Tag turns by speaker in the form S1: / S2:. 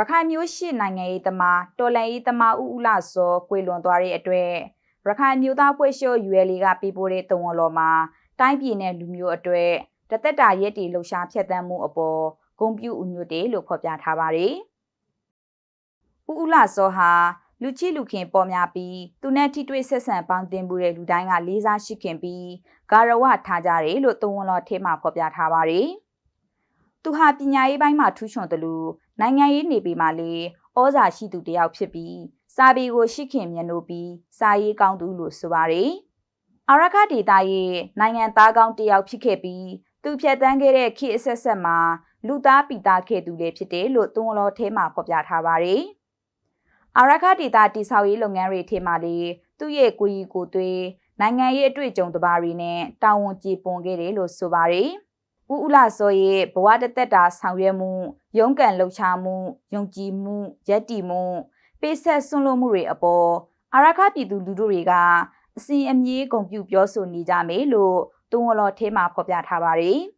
S1: ရခိုင်မျိုးရှိနိုင်ငံရေးသမားတော်လန်ရေးသမားဦးဦးလာစောကွေလွန်သွားတဲ့အတွက်ရခိုင်မျိုးသားဖွဲ့ရှုပ် UL ကပြပို့တဲ့တဝန်တော်မှာတိုင်းပြည်နဲ့လူမျိုးအတွက်တသက်တာရက်တီလှူရှားဖြတ်သန်းမှုအပေါ်ဂုံပြူဦးညွတ်တယ်လို့ဖော်ပြထားပါတယ်။ဦးဦးလာစောဟာလူချီလူခင်ပေါ်များပြီးသူနဲ့ထိတွေ့ဆက်ဆံပေါင်းတင်မှုတဲ့လူတိုင်းကလေးစားရှိခင်ပြီးဂါရဝထားကြတယ်လို့တဝန်တော်ထဲမှာဖော်ပြထားပါတယ်။သူဟာပညာရေးပိုင်းမှာထူးချွန်တယ်လို့ နိုင်ငံရေးနေပြည်မှာလေဩဇာရှိသူတယောက်ဖြစ်ပြီးစာပေကိုရှိခင်မြတ်လို့ပြီးစာရေးကောင်းသူလို့ဆိုပါတယ်။အာရခဒေတာရဲ့နိုင်ငံသားကောင်းတယောက်ဖြစ်ခဲ့ပြီးသူဖြတ်တန်းခဲ့တဲ့ခေတ်အဆက်ဆက်မှာလူသားပီတာခဲ့သူလည်းဖြစ်တယ်လို့သွန်လော်ထဲမှာဖော်ပြထားပါတယ်။အာရခဒေတာတိဆောက်ရေးလုပ်ငန်းတွေထဲမှာလေသူ့ရဲ့ကိုကြီးကိုသွေးနိုင်ငံရေးအတွေ့အကြုံတပါးတွေနဲ့တာဝန်ကျေပွန်ခဲ့တယ်လို့ဆိုပါတယ်။ ဦးဦးလာစောရဲ့ဘဝတသက်တာဆောင်ရွက်မှုရုန်းကန်လှုပ်ရှားမှုယုံကြည်မှုယက်တီမှုပေးဆက်ဆွန့်လွတ်မှုတွေအပေါ်အာရခပြည်သူလူထုတွေကအစီအမြဲဂုဏ်ပြုပြောဆိုနေကြမယ်လို့တွန်းဝလော်ထဲမှာဖော်ပြထားပါတယ်။